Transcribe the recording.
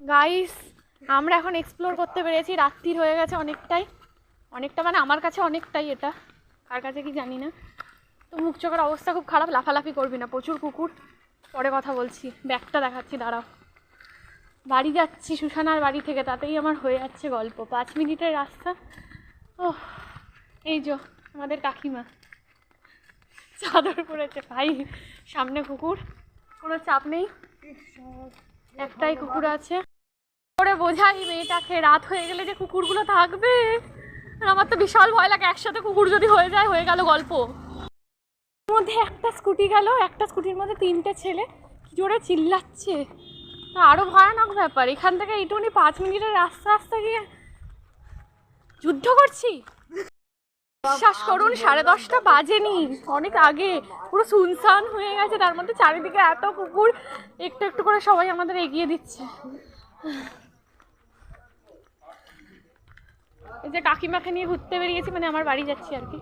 Guys আমরা এখন explore করতে পেরেছি, রাত্রির হয়ে গেছে অনেকটাই। অনেকটা মানে আমার কাছে অনেকটাই এটা। কার কাছে কি জানি না। তো মুখ চোখের অবস্থা খুব খারাপ, লাফালাফি করবি না, প্রচুর কুকুর। পরে কথা বলছি, ব্যাগটা দেখাচ্ছি, দাঁড়াও। বাড়ি যাচ্ছি, সুশানার বাড়ি থেকে, তাতেই আমার হয়ে যাচ্ছে গল্প। পাঁচ মিনিটের রাস্তা। ও এই যো আমাদের কাকিমা। চাদর পড়েছে ভাই, সামনে কুকুর। কোনো চাপ নেই? একটাই কুকুর আছে। করে বোঝাই মেয়েটাকে, রাত হয়ে গেলে যে কুকুরগুলো থাকবে। আমার তো বিশাল ভয় লাগে, একসাথে কুকুর যদি হয়ে যায়, হয়ে গেল গল্প। মধ্যে একটা স্কুটি গেল, একটা স্কুটির মধ্যে তিনটে ছেলে, কি জোরে চিল্লাচ্ছে। আরও ভয়ানক ব্যাপার, এখান থেকে এইটুকুনি পাঁচ মিনিটের রাস্তা রাস্তা গিয়ে যুদ্ধ করছি। বিশ্বাস করুন, সাড়ে দশটা বাজেনি, অনেক আগে, পুরো সুনসান হয়ে গেছে, তার মধ্যে চারিদিকে এত কুকুর, একটু একটু করে সবাই আমাদের এগিয়ে দিচ্ছে। যে কাকিমাকে নিয়ে ঘুরতে বেরিয়েছি মানে আমার বাড়ি যাচ্ছি আর কি।